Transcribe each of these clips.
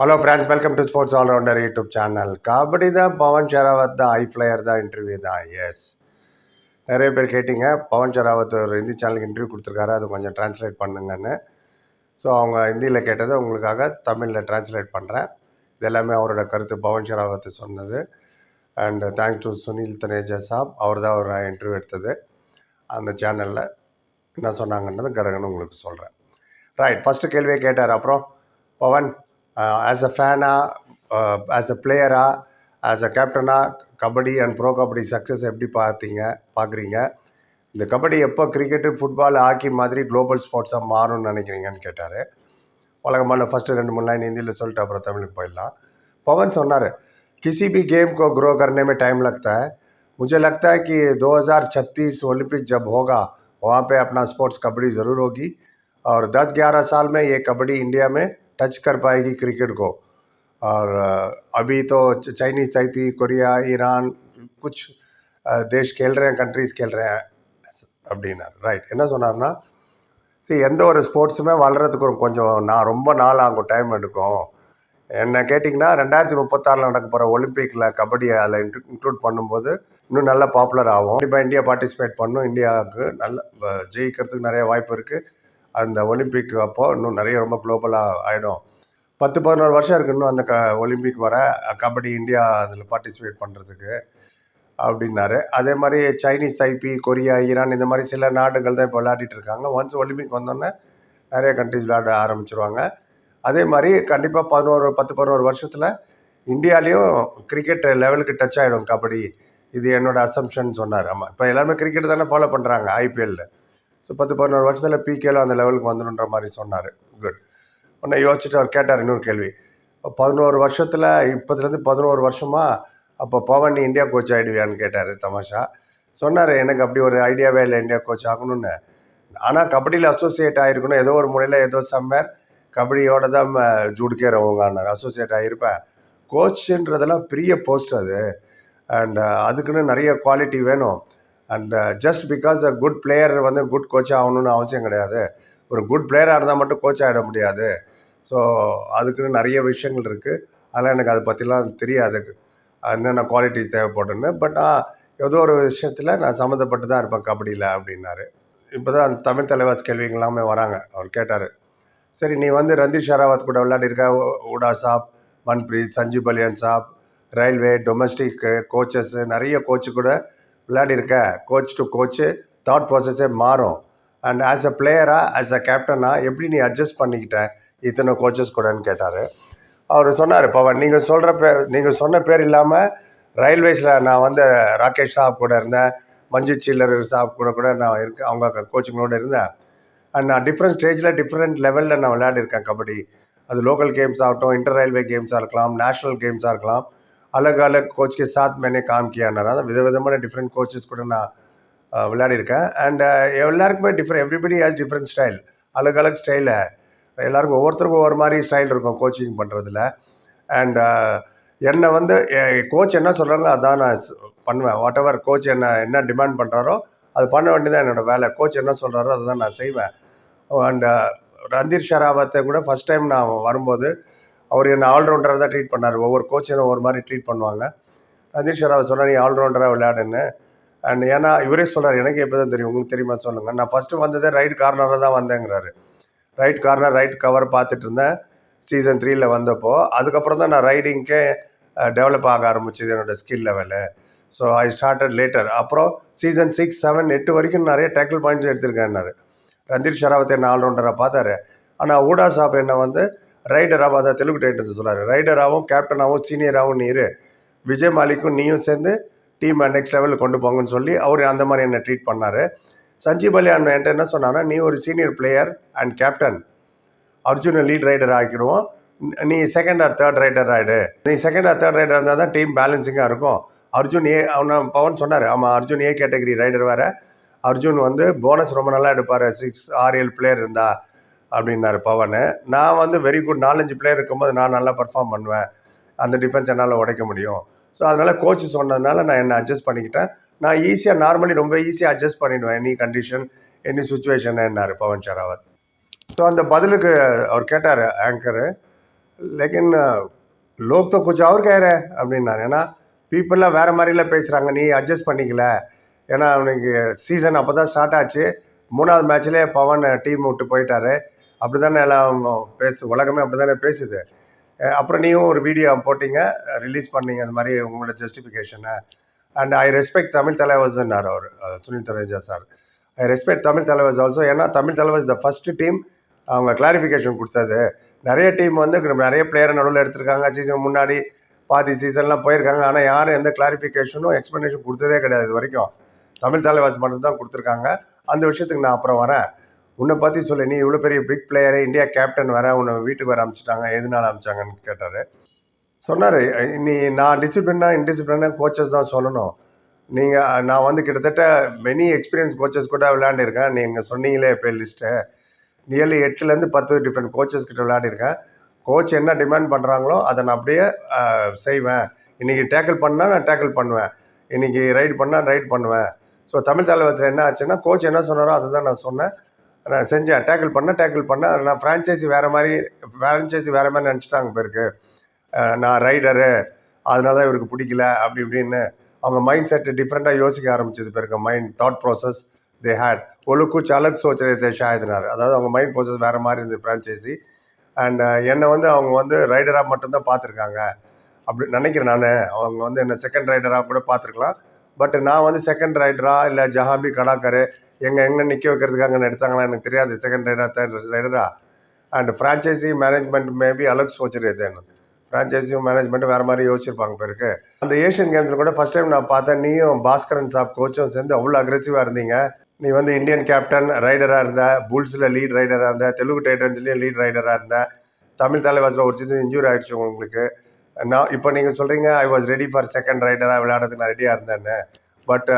Hello friends welcome to sports allrounder YouTube channel kabaddi தான் பவன் ஷெராவத் தான் I player தான் interview தான் எஸ் நிறைய பேர் கேட்டிங்க. பவன் ஷெராவத் ஒரு ஹிந்தி சேனலுக்கு இன்டர்வியூ கொடுத்துருக்காரு. அது கொஞ்சம் ட்ரான்ஸ்லேட் பண்ணுங்கன்னு. ஸோ அவங்க ஹிந்தியில் கேட்டதை உங்களுக்காக தமிழில் ட்ரான்ஸ்லேட் பண்ணுறேன் இது எல்லாமே அவரோட கருத்து பவன் ஷெராவத் சொன்னது. And thanks to Sunil Taneja saab அவர் தான் ஒரு இன்டர்வியூ எடுத்தது அந்த சேனலில் என்ன சொன்னாங்கன்றது கடகன்னு உங்களுக்கு சொல்கிறேன் ரைட் ஃபஸ்ட்டு கேள்வியே கேட்டார். அப்புறம் பவன் ஆஸ் அ ஃபேனா ஆஸ் அ பிளேயரா ஆஸ் அ கேப்டனா kabaddi and pro kabaddi success எப்படி பார்த்தீங்க பார்க்குறீங்க இந்த கபடி எப்போ கிரிக்கெட்டு ஃபுட்பால் ஹாக்கி மாதிரி குளோபல் ஸ்போர்ட்ஸாக மாறும்னு நினைக்கிறீங்கன்னு கேட்டார் வழக்கமான ஃபஸ்ட்டு ரெண்டு மூணு லைன் ஹிந்தியில் சொல்லிட்டு அப்புறம் தமிழுக்கு போயிடலாம் पवन सोनार किसी भी गेम को ग्रो करने में टाइम लगता है मुझे लगता है कि 2036 ओलंपिक जब होगा वहाँ पे अपना स्पोर्ट्स कबड्डी ज़रूर होगी और 10-11 साल में ये कबड्डी इंडिया में टच कर पाएगी क्रिकेट को और अ, अभी तो च- चाइनीज़ ताइपी कोरिया ईरान कुछ अ, देश खेल रहे हैं कंट्रीज खेल रहे हैं அப்படின்னார் ரைட் என்ன சொன்னார்னா சரி எந்த ஒரு ஸ்போர்ட்ஸுமே வளர்கிறதுக்கு ஒரு கொஞ்சம் நான் ரொம்ப நாள் ஆகும் டைம் எடுக்கும் என்ன கேட்டிங்கன்னா ரெண்டாயிரத்தி முப்பத்தாறில் நடக்க போகிற ஒலிம்பிக்கில் கபடி அதில் இன்க்ளூட் பண்ணும்போது இன்னும் நல்ல பாப்புலர் ஆகும் கண்டிப்பாக இந்தியா பார்ட்டிசிபேட் பண்ணும் இந்தியாவுக்கு நல்ல அஹ், ஜெயிக்கிறதுக்கு நிறைய வாய்ப்பு இருக்குது அந்த ஒலிம்பிக் அப்போது இன்னும் நிறைய ரொம்ப குளோபலாக ஆகிடும் பத்து பதினோரு வருஷம் இருக்கு இன்னும் அந்த க ஒலிம்பிக் வர. கபடி இந்தியா அதில் பார்ட்டிசிபேட் பண்ணுறதுக்கு அப்படின்னாரு. அதே மாதிரி சைனீஸ் தைப்பி கொரியா ஈரான் இந்த மாதிரி சில நாடுகள் தான் இப்போ விளையாடிட்டு இருக்காங்க. ஒன்ஸ் ஒலிம்பிக் வந்தோடனே நிறைய கண்ட்ரிஸ் விளையாட ஆரம்பிச்சிருவாங்க. அதே மாதிரி கண்டிப்பாக பதினோரு பத்து பதினோரு வருஷத்தில் இந்தியாலேயும் கிரிக்கெட் லெவலுக்கு டச் ஆகிடும் கபடி. இது என்னோடய அசம்ஷன் சொன்னார். ஆமாம் இப்போ எல்லாருமே கிரிக்கெட் தானே ஃபாலோ பண்ணுறாங்க ஐபிஎல்லில் ஸோ பத்து பதினோரு வருஷத்தில் பிகேல அந்த லெவலுக்கு வந்துடுன்ற மாதிரி சொன்னார். குட் உடனே யோசிச்சுட்டு அவர் கேட்டார் இன்னொரு கேள்வி. இப்போ பதினோரு வருஷத்தில் இப்போதுலேருந்து பதினோரு வருஷமாக அப்போ பவன் நீ இந்தியா கோச் ஆகிடுவியான்னு கேட்டார் தமாஷா. சொன்னார் எனக்கு அப்படி ஒரு ஐடியாவே இல்லை இந்தியா கோச் ஆகணும்னு. ஆனால் கபடியில் அசோசியேட் ஆகிருக்கணும் ஏதோ ஒரு முறையில் ஏதோ சம்மர் கபடியோட தான் ஜூடுக்கே ரவங்கானார் அசோசியேட் ஆகியிருப்பேன் கோச்சுன்றதெல்லாம் பெரிய போஸ்ட் அது. அண்ட் அதுக்குன்னு நிறைய குவாலிட்டி வேணும். And just because a good player வந்து குட் கோச் ஆகணும்னு அவசியம் கிடையாது. ஒரு குட் பிளேயராக இருந்தால் மட்டும் கோச் ஆகிட முடியாது. ஸோ அதுக்குன்னு நிறைய விஷயங்கள் இருக்குது அதெல்லாம் எனக்கு அதை பற்றிலாம் தெரியாது. என்னென்ன குவாலிட்டிஸ் தேவைப்படுன்னு பட் நான் ஏதோ ஒரு விஷயத்தில் நான் சம்மந்தப்பட்டு தான் இருப்பேன் கபடியில் அப்படின்னாரு. இப்போ தான் தமிழ் தலைவாஸ் கேள்விங்க எல்லாமே வராங்க. அவர் கேட்டார். சரி நீ வந்து ரந்தீர் ஷராவத் கூட விளையாடிருக்க? உடா சாப் Manpreet Sanjeev Baliyan sahab railway domestic coaches நிறைய கோச்சு கூட விளையாடி கோச் டு கோச்சு தாட் ப்ராசஸ்ஸே மாறும். அண்ட் ஆஸ் அ பிளேயராக ஆஸ் அ கேப்டனாக எப்படி நீ அட்ஜஸ்ட் பண்ணிக்கிட்ட இத்தனை கோச்சஸ் கூடன்னு கேட்டார். அவர் சொன்னார் பவன் நீங்கள் சொல்கிற பேர் நீங்கள் சொன்ன பேர் இல்லாமல் ரயில்வேஸில் நான் வந்து ராகேஷ் சாப் கூட இருந்தேன் மஞ்சு சில்லர் சாப் கூட கூட நான் இருக்க அவங்க கோச்சிங்களோடு இருந்தேன். அண்ட் நான் டிஃப்ரெண்ட் ஸ்டேஜில் டிஃப்ரெண்ட் லெவலில் நான் விளையாடிருக்கேன் கபடி. அது லோக்கல் கேம்ஸ் ஆகட்டும் இன்டர் ரயில்வே கேம்ஸாக இருக்கலாம் நேஷ்னல் கேம்ஸாக இருக்கலாம். அலக் அலக் கோச் के साथ मैंने काम किया அதான் விதவிதமான டிஃப்ரெண்ட் கோச்சஸ் கூட நான் அஹ், விளையாடிருக்கேன் அண்ட் எல்லாருக்குமே different everybody has different style அலக் அலக் style எல்லாருக்கும் ஒவ்வொருத்தருக்கும் ஒவ்வொரு மாதிரி ஸ்டைல் இருக்கும் கோச்சிங் பண்ணுறதுல அண்ட் என்னை வந்து கோச் என்ன சொல்கிறாங்க அதான் நான் ஸ்- பண்ணுவேன் வாட் எவர் கோச் என்ன என்ன டிமாண்ட் பண்ணுறாரோ அது பண்ண வேண்டியதான் என்னோடய வேலை கோச் என்ன சொல்கிறாரோ அதை தான் நான் செய்வேன் அண்ட் ரந்தீர் ஷெராவத்தை கூட ஃபஸ்ட் டைம் நான் வரும்போது அவர் என்னை ஆல்ரவுண்டராக தான் ட்ரீட் பண்ணார். ஒவ்வொரு கோச்சும் ஒவ்வொரு மாதிரி ட்ரீட் பண்ணுவாங்க. ரந்தீர் ஷெராவத் சொன்னார் நீ ஆல்ரவுண்டராக விளையாடுன்னு. அண்ட் ஏன்னா இவரே சொல்கிறார் எனக்கு எப்போ தான் தெரியும். உங்களுக்கு தெரியுமா சொல்லுங்கள் நான் ஃபஸ்ட்டு வந்ததே ரைட் கார்னராக தான் வந்தேங்கிறாரு. ரைட் கார்னர் ரைட் கவர் பார்த்துட்டு இருந்தேன். சீசன் த்ரீயில் வந்தப்போ அதுக்கப்புறம் தான் நான் ரைடிங்க்கே டெவலப் ஆக ஆரம்பிச்சது என்னோடய skill level so I started later அப்புறம் சீசன் சிக்ஸ் செவன் எட்டு வரைக்கும் நிறைய டேக்கிள் பாயிண்ட்ஸ் எடுத்திருக்கேன்னாரு. ரந்தீர் ஷராவத்தை நாலு ஆல்ரவுண்டராக பார்த்தாரு. ஆனால் ஊடா சாப் என்ன வந்து ரைடராகவும் அதான் தெலுங்கு டைட்டன்ஸ் சொன்னார் ரைடராகவும் கேப்டனாகவும் சீனியராகவும் நீர். விஜய் மாலிக்கும் நீயும் சேர்ந்து டீமை நெக்ஸ்ட் லெவலில் கொண்டு போங்கன்னு சொல்லி அவர் அந்த மாதிரி என்னை ட்ரீட் பண்ணார். சஞ்சீவ் அலியான் என்கிட்ட என்ன சொன்னார்னா நீ ஒரு சீனியர் பிளேயர் அண்ட் கேப்டன் அர்ஜுனை லீட் ரைடர் ஆக்கிடுவோம். நீ செகண்ட் ஆர் தேர்ட் ரைடர் ஆகிடு நீ செகண்ட் ஆர் தேர்ட் ரைடர் இருந்தால் தான் டீம் பேலன்சிங்காக இருக்கும். அர்ஜுன் ஏ அவனை பவன் சொன்னார். ஆமாம் அர்ஜுன் ஏ கேட்டகரி ரைடர் வேறு. அர்ஜுன் வந்து போனஸ் ரொம்ப நல்லா எடுப்பார். சிக்ஸ் ஆறு ஏழு பிளேயர் இருந்தால் அப்படின்னாரு பவனு. நான் வந்து வெரி குட் நாலஞ்சு பிளேயர் இருக்கும்போது நான் நல்லா பர்ஃபார்ம் பண்ணுவேன். அந்த டிஃபென்ஸ் என்னால் உடைக்க முடியும். ஸோ அதனால் கோச்சு சொன்னதுனால நான் என்னை அட்ஜஸ்ட் பண்ணிக்கிட்டேன். நான் ஈஸியாக நார்மலி ரொம்ப ஈஸியாக அட்ஜஸ்ட் பண்ணிவிடுவேன் எனி கண்டிஷன் எனி சுச்சுவேஷன் என்னார் பவன் ஷராவத். ஸோ அந்த பதிலுக்கு அவர் கேட்டார் ஆங்கரு லேக்கின் லோக் தோ குச்சு அவர் கேரு அப்படின்னாரு. ஏன்னா பீப்புளெலாம் வேறு மாதிரிலாம் பேசுகிறாங்க நீ அட்ஜஸ்ட் பண்ணிக்கல. ஏன்னா அவனுக்கு சீசன் அப்போ தான் ஸ்டார்ட் ஆச்சு. மூணாவது மேட்ச்லேயே பவன் டீம் விட்டு போயிட்டாரு. அப்படி தானே எல்லாம் பேசு உலகமே அப்படி தானே பேசுது அப்புறம் நீயும் ஒரு வீடியோ போட்டிங்க ரிலீஸ் பண்ணீங்க அந்த மாதிரி உங்களோட ஜஸ்டிஃபிகேஷனை அண்ட் ஐ ரெஸ்பெக்ட் தமிழ் தலைவர்ஸ்ன்னார் அவர் Sunil Taneja sir. I respect Tamil Thalaivas also ஏன்னா Tamil Thalaivas the first team அவங்க கிளாரிஃபிகேஷன் கொடுத்தது. நிறைய டீம் வந்து நிறைய பிளேயரை நடுவில் எடுத்திருக்காங்க. சீசன் முன்னாடி பாதி சீசன்லாம் போயிருக்காங்க. ஆனால் யாரும் எந்த கிளாரிஃபிகேஷனும் எக்ஸ்ப்ளனேஷன் கொடுத்ததே கிடையாது இது வரைக்கும். தமிழ் தலைவாஸ் மட்டும் தான் கொடுத்துருக்காங்க. அந்த விஷயத்துக்கு நான் அப்புறம் வரேன். உன்னை பற்றி சொல்லு நீ இவ்வளோ பெரிய பிக் பிளேயரு இந்தியா கேப்டன் வர உன்னை வீட்டுக்கு வர அமிச்சிட்டாங்க. எதனால அமைச்சாங்கன்னு கேட்டார். சொன்னார் நீ நான் டிசிப்ளினாக இன்டிசிப்ளினாக கோச்சஸ் தான் சொல்லணும். நீங்கள் நான் வந்து கிட்டத்தட்ட மெனி எக்ஸ்பீரியன்ஸ் கோச்சஸ் கூட விளையாண்டிருக்கேன். நீங்கள் சொன்னீங்களே இப்போ லிஸ்ட்டு நியர்லி எட்டுலேருந்து பத்து டிஃப்ரெண்ட் கோச்சஸ் கிட்ட விளையாடிருக்கேன் கோச் என்ன டிமாண்ட் பண்ணுறாங்களோ அதை நான் அப்படியே செய்வேன். இன்றைக்கி டேக்கிள் பண்ணால் நான் டேக்கிள் பண்ணுவேன். இன்றைக்கி ரைட் பண்ணால் ரைட் பண்ணுவேன். ஸோ தமிழ் தலைவரத்தில் என்ன ஆச்சுன்னா கோச் என்ன சொன்னாரோ அதை தான் நான் சொன்னேன். நான் செஞ்சேன். டேக்கிள் பண்ண டேக்கிள் பண்ணேன் நான் ஃப்ரான்ச்சைஸி வேறு மாதிரி ஃப்ரான்ச்சைஸி வேறு மாதிரி நினச்சிட்டாங்க பேருக்கு. நான் ரைடரு அதனால தான் இவருக்கு பிடிக்கல அப்படி இப்படின்னு. அவங்க மைண்ட் செட்டு டிஃப்ரெண்ட்டாக யோசிக்க ஆரம்பிச்சது பேருக்கு. Mind thought process they had ஒழுக்கு சலக் அலக் சோச் ரே அதாவது அவங்க மைண்ட் ப்ராசஸ் வேறு மாதிரி இருந்தது ஃப்ரான்ச்சைஸி அண்ட் uh, என்னை வந்து அவங்க வந்து ரைடராக மட்டும்தான் பார்த்துருக்காங்க. அப்படி நினைக்கிறேன் நான். அவங்க வந்து என்ன செகண்ட் ரைடராக கூட பார்த்துருக்கலாம். பட் நான் வந்து செகண்ட் ரைடராக இல்லை ஜஹாபி கடாக்கர் எங்கே எங்கே நிற்க வைக்கிறதுக்காக எடுத்தாங்களா எனக்கு தெரியாது. செகண்ட் ரைடரா தேர்ட் ரைடரா அண்ட் ஃப்ரான்ச்சைசி மேனேஜ்மெண்ட் மேபி அலக்ஸ் சோச்சரது என்ன ஃப்ரான்ச்சைஸியும் மேனேஜ்மெண்ட்டும் வேறு மாதிரி யோசிச்சிருப்பாங்க பேருக்கு. அந்த ஏஷியன் கேம்ஸில் கூட ஃபஸ்ட் டைம் நான் பார்த்தேன் நீயும் பாஸ்கரன் சாப் கோச்சும் சேர்ந்து அவ்வளோ அக்ரெசிவாக இருந்தீங்க. நீ வந்து இந்தியன் கேப்டன் ரைடராக இருந்த புல்ஸில் லீட் ரைடராக இருந்த தெலுங்கு டைட்டன்ஸ்லேயும் லீட் ரைடராக இருந்த தமிழ் தலைவாசில் ஒரு சீசன் இன்ஜூரி ஆகிடுச்சு உங்களுக்கு. நான் இப்போ நீங்கள் சொல்கிறீங்க I was ready for second ரைடராக விளையாடுறதுக்கு நான் ரெடியாக இருந்தேன்னு. பட்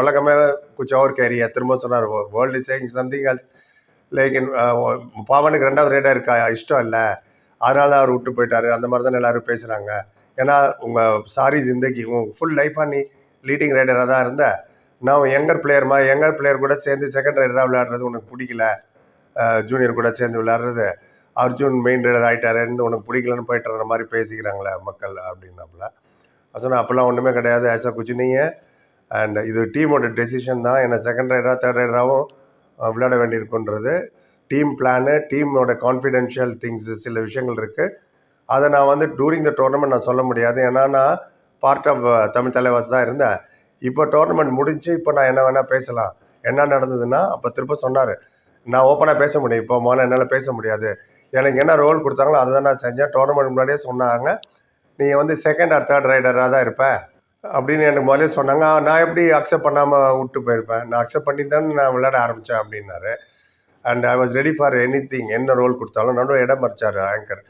உலகமே குச் ஓவர் கேரியா திரும்ப சொன்னார் வேர்ல்டு சேங் சம்திங் எல்ஸ் லைக் பாவனுக்கு ரெண்டாவது ரைடாக இருக்கா? இஷ்டம் இல்லை. அதனால தான் அவர் விட்டு போயிட்டாரு. அந்த மாதிரி தான் எல்லாரும் பேசுகிறாங்க ஏன்னா உங்கள் சாரி ஜிந்தகி உங்கள் ஃபுல் லைஃபாக நீ லீடிங் ரைடராக தான் இருந்த. நான் யங்கர் பிளேயர் மாதிரி யங்கர் பிளேயர் கூட சேர்ந்து செகண்ட் ரைடராக விளையாடுறது உனக்கு பிடிக்கல. ஜூனியர் கூட சேர்ந்து விளையாடுறது அர்ஜுன் மெயின் ரைடர் ஆகிட்டாருன்னு உனக்கு பிடிக்கலன்னு போயிட்டுற மாதிரி பேசிக்கிறாங்களே மக்கள் அப்படின்னாப்புல. சொன்னால் அப்போல்லாம் ஒன்றுமே கிடையாது ஆஸ் அ குச்சினிங்க அண்ட் இது டீமோட டெசிஷன் தான். என்னை செகண்ட் ரைடராக தேர்ட் ரைடராகவும் விளையாட வேண்டியிருக்குன்றது. டீம் பிளானு டீமோட கான்ஃபிடென்ஷியல் திங்ஸு சில விஷயங்கள் இருக்குது அதை நான் வந்து டூரிங் த டோர்னமெண்ட் நான் சொல்ல முடியாது. ஏன்னா நான் பார்ட் ஆஃப் தமிழ் தலைவாஸ் தான் இருந்தேன். இப்போ டோர்னமெண்ட் முடிஞ்சு இப்போ நான் என்ன வேணால் பேசலாம். என்ன நடந்ததுன்னா அப்போ திரும்ப சொன்னார். நான் ஓப்பனாக பேச முடியும். இப்போ முதல்ல என்னால் பேச முடியாது. எனக்கு என்ன ரோல் கொடுத்தாங்களோ அதை தான் நான் செஞ்சேன். டோர்னமெண்ட் முன்னாடியே சொன்னாங்க. நீ வந்து செகண்ட் ஆர் தேர்ட் ரைடராக தான் இருப்பேன் அப்படின்னு எனக்கு முதல்ல சொன்னாங்க. நான் எப்படி அக்செப்ட் பண்ணாமல் விட்டு போயிருப்பேன்? நான் அக்செப்ட் பண்ணி தான் நான் விளையாட ஆரம்பித்தேன் அப்படின்னாரு. And I was ready for anything என்ன ரோல் கொடுத்தாலும் நடுவில் இடம் மறைச்சார் ஆங்கர்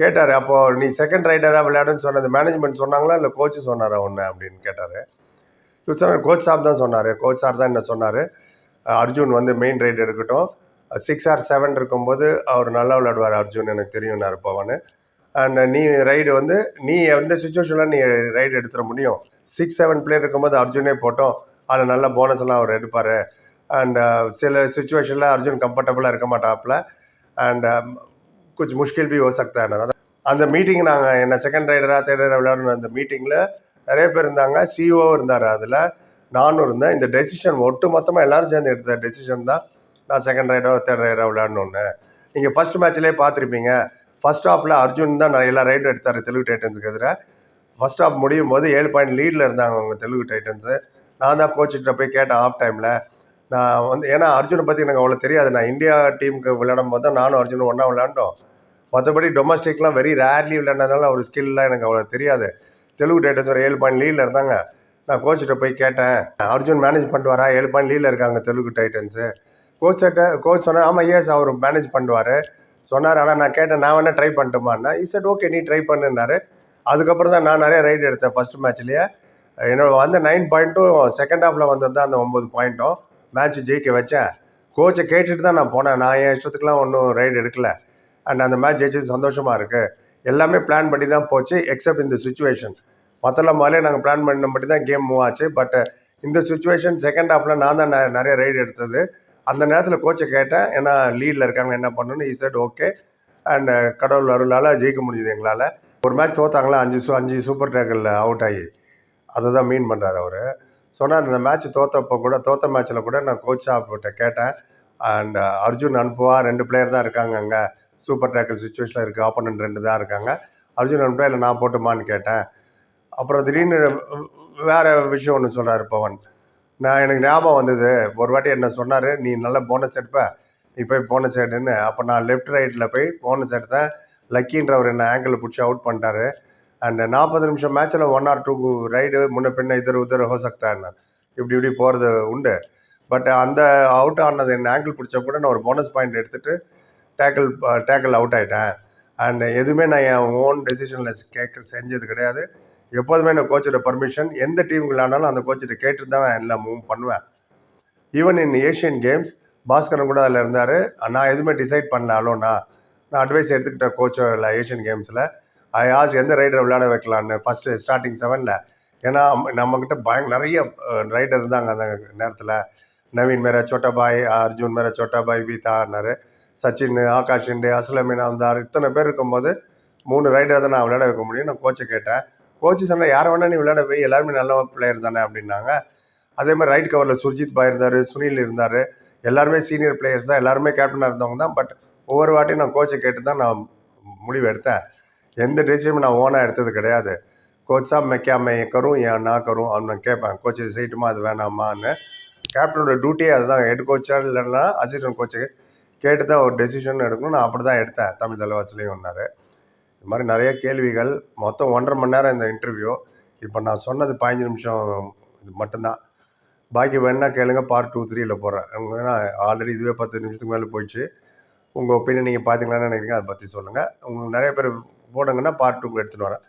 கேட்டார் அப்போது நீ செகண்ட் ரைடராக விளையாடுன்னு சொன்னது மேனேஜ்மெண்ட் சொன்னாங்களா இல்லை கோச்சு சொன்னாரா ஒன்று அப்படின்னு கேட்டார். இவர் சொன்னார் கோச் சார் தான் சொன்னார் கோச் சார் தான் என்ன சொன்னார்? அர்ஜுன் வந்து மெயின் ரைடு இருக்கட்டும். சிக்ஸ் ஆர் செவன் இருக்கும்போது அவர் நல்லா விளையாடுவார் அர்ஜுன் எனக்கு தெரியும்னார் பவன் அண்ட் நீ ரைடு வந்து நீ எந்த சுச்சுவேஷனில் நீ ரைடு எடுத்துட முடியும்? சிக்ஸ் செவன் பிளேயர் இருக்கும்போது அர்ஜுனே போட்டோம். அதில் நல்ல போனஸ்லாம் அவர் எடுப்பார். அண்ட் uh, சில சுச்சுவேஷனில் அர்ஜுன் கம்ஃபர்டபுளாக இருக்க மாட்டாப்புல. அண்ட் um, கொஞ்சம் முஷ்கில் பி ஓ சக்தா என்ன அந்த மீட்டிங் நாங்கள் என்ன செகண்ட் ரைடராக தேர்ட் ரைடராக விளையாடணும் அந்த மீட்டிங்கில் நிறைய பேர் இருந்தாங்க. சிஓ இருந்தார் அதில். நானும் இருந்தேன். இந்த டெசிஷன் ஒட்டு மொத்தமாக எல்லாரும் சேர்ந்து எடுத்த டெசிஷன் தான். நான் செகண்ட் ரைடரோ தேர்ட் ரைடராக விளையாடணுன்னு நீங்கள் ஃபஸ்ட் மேட்ச்லேயே பார்த்துருப்பீங்க. ஃபர்ஸ்ட் ஹாஃபில் அர்ஜுன் தான் நான் எல்லா ரைடும் எடுத்தார் தெலுங்கு டைட்டன்ஸுக்கு எதிராக ஃபர்ஸ்ட் ஹாஃப் முடியும் போது ஏழு பாயிண்ட் லீடில் இருந்தாங்க அவங்க தெலுங்கு டைட்டன்ஸு நான் தான் கோச்சிட்ட போய் கேட்டேன் ஆஃப் டைமில் நான் வந்து ஏன்னா அர்ஜுனை பற்றி எனக்கு அவ்வளோ தெரியாது. நான் இந்தியா டீமுக்கு விளையாடும் போது தான் நானும் அர்ஜுனும் ஒன்றா விளையாண்டோம். மற்றபடி டொமஸ்டிக்லாம் வெரி ரேர்லி விளையாண்டதுனால அவர் ஸ்கில்லாம் எனக்கு அவ்வளோ தெரியாது. தெலுங்கு டைட்டன்ஸ் ஒரு ஏழு பாயிண்ட் லீடில் இருந்தாங்க. நான் கோச்சிட்ட போய் கேட்டேன். அர்ஜுன் மேனேஜ் பண்ணிட்டு வரா ஏழு பாயிண்ட் லீடில் இருக்காங்க தெலுங்கு டைட்டன்ஸு கோச்சிட்ட கோச் சொன்னார் ஆமாம் எஸ் அவர் மேனேஜ் பண்ணுவார். சொன்னார் ஆனால் நான் கேட்டேன் நான் வேணால் ட்ரை பண்ணட்டுமான்னா. இசட் ஓகே நீ ட்ரை பண்ணுனாரு அதுக்கப்புறம் தான் நான் நிறைய ரைடு எடுத்தேன் ஃபஸ்ட் மேட்ச்லேயே என்னோட வந்த நைன் பாயிண்ட்டும் செகண்ட் ஹாஃபில் வந்தது தான் அந்த ஒம்பது பாயிண்ட்டும் மேட்ச் ஜெயிக்க வச்சேன். கோச்சை கேட்டுட்டு தான் நான் போனேன். நான் என் இஷ்டத்துக்குலாம் ஒன்றும் ரைடு எடுக்கல. அண்ட் அந்த மேட்ச் ஜெயிச்சது சந்தோஷமாக இருக்குது எல்லாமே பிளான் பண்ணி தான் போச்சு எக்ஸப்ட் இந்த சுச்சுவேஷன் மற்றெல்லாம் மாதிரியே நாங்கள் பிளான் பண்ண மட்டும் தான் கேம் மூவ் ஆச்சு. பட் இந்த சுச்சுவேஷன் செகண்ட் ஹாஃபில் நான் தான் நிறைய ரைடு எடுத்தது. அந்த நேரத்தில் கோச்சை கேட்டேன். ஏன்னா லீடில் இருக்காங்க என்ன பண்ணணும்னு. இசட் ஓகே அண்ட் கடவுள் அருளால் ஜெயிக்க முடியுது எங்களால். ஒரு மேட்ச் தோத்தாங்களா? அஞ்சு சூ அஞ்சு சூப்பர் டேக்கில் அவுட் ஆகி. அதை தான் மீன் பண்ணுறாரு அவர். சொன்னார் இந்த மேட்ச் தோத்தப்போ கூட தோத்த மேட்ச்சில் கூட நான் கோச் கிட்ட கேட்டேன். அண்ட் uh, அர்ஜுன் அனுப்புவா ரெண்டு பிளேயர் தான் இருக்காங்க அங்கே. சூப்பர் டேக்கல் சுச்சுவேஷனில் இருக்குது ஆப்போனன்ட் ரெண்டு தான் இருக்காங்க. அர்ஜுன் அனுப்புவா இல்லை நான் போட்டுமான்னு கேட்டேன். அப்புறம் திடீர்னு வேறு விஷயம் ஒன்று சொல்கிறார் பவன். நான் எனக்கு ஞாபகம் வந்தது. ஒரு வாட்டி என்ன சொன்னார் நீ நல்ல போனஸ் எடுப்ப. நீ போய் போனஸ் எடுன்னு. அப்போ நான் லெஃப்ட் ரைட்டில் போய் போனஸ் எடுத்தேன். லக்கின்றவர் என்ன ஆங்கிள் பிடிச்சி அவுட் பண்ணிட்டாரு. அண்ட் நாற்பது நிமிஷம் மேட்ச்சில் ஒன் ஆர் டூ ரைடு முன்ன பின்ன இதர் உதர் ஹோ இப்படி இப்படி போகிறது உண்டு. பட் அந்த அவுட் ஆனது என் ஆங்கிள் பிடிச்ச கூட நான் ஒரு போனஸ் பாயிண்ட் எடுத்துகிட்டு டேக்கிள் டேக்கிள் அவுட் ஆகிட்டேன் அண்ட் எதுவுமே நான் என் ஓன் டெசிஷனில் கேட்க செஞ்சது கிடையாது. எப்போதுமே நான் கோச்சோட பர்மிஷன் எந்த டீமுக்கு விளையாண்டாலும் அந்த கோச்சிட்ட கேட்டுட்டு தான் நான் எல்லாம் மூவ் பண்ணுவேன். Even in Asian Games Bhaskaran கூட அதில் இருந்தார். நான் எதுவுமே டிசைட் பண்ணல அலோனா நான் அட்வைஸ் எடுத்துக்கிட்டேன் கோச்சோ இல்லை ஏஷியன் கேம்ஸில் ஐ ஆஸ் எந்த ரைடரை விளையாட வைக்கலான்னு ஃபஸ்ட்டு ஸ்டார்டிங் செவனில் ஏன்னா நம்மக்கிட்ட பயங்க நிறைய ரைடர் இருந்தாங்க அந்த நேரத்தில். நவீன் மேரா சோட்டா பாய் அர்ஜுன் மேரா சோட்டா பாய் வீதான்னாரு சச்சின் ஆகாஷ் இண்டே அஸ்லமினா வந்தார் இத்தனை பேர் இருக்கும்போது மூணு ரைடர் தான் நான் விளையாட வைக்க முடியும் நான் கோச்சை கேட்டேன். கோச்சு சொன்னால் யாரை வேணா நீ விளையாட போய் எல்லாருமே நல்ல பிளேயர் தானே அப்படின்னாங்க. அதே மாதிரி ரைட் கவரில் சுர்ஜித் பாய் இருந்தார் சுனில் இருந்தார். எல்லாருமே சீனியர் பிளேயர்ஸ் தான் எல்லாருமே கேப்டனாக இருந்தவங்க தான். பட் ஒவ்வொரு வாட்டியும் நான் கோச்சை கேட்டு தான் நான் முடிவு எடுத்தேன். எந்த டிசிஷனும் நான் ஓனாக எடுத்தது கிடையாது. கோச்சா மெக்காமே கரும் ஏன் நான் கரும் அவனு கேட்பேன் கோச் இது செய்யட்டுமா? அது வேணாமான்னு. கேப்டனோட டியூட்டியே அதுதான். ஹெட் கோச்சாக இல்லைன்னா அசிஸ்டன்ட் கோச்சுக்கு கேட்டு தான் ஒரு டெசிஷன் எடுக்கணும். நான் அப்படி தான் எடுத்தேன். தமிழ் தலைவாச்சிலையும் ஒன்றார் இது மாதிரி நிறைய கேள்விகள். மொத்தம் ஒன்றரை மணி நேரம் இந்த இன்டர்வியூ இப்போ நான் சொன்னது பதினஞ்சு நிமிஷம் இது மட்டும்தான். பாக்கி வேணால் கேளுங்க பார்ட் டூ த்ரீயில் போகிறேன் ஏன்னா ஆல்ரெடி இதுவே பத்து நிமிஷத்துக்கு மேலே போயிடுச்சு. உங்கள் ஒப்பீனியன் நீங்கள் பார்த்தீங்களான்னு நினைக்கிறீங்க அதை பற்றி சொல்லுங்கள் உங்களுக்கு நிறைய பேர் போடுங்கன்னா பார்ட் டூக்கு எடுத்துகிட்டு வரேன்.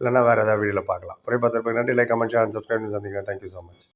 இல்லைன்னா வேறு ஏதாவது வீடியோவில் பார்க்கலாம். குறைபாத்திரப்பை நன்றி லைக் கமெண்ட் ஷேர் சப்ஸ்கிரைப் சந்திக்கிறேன். Thank you so much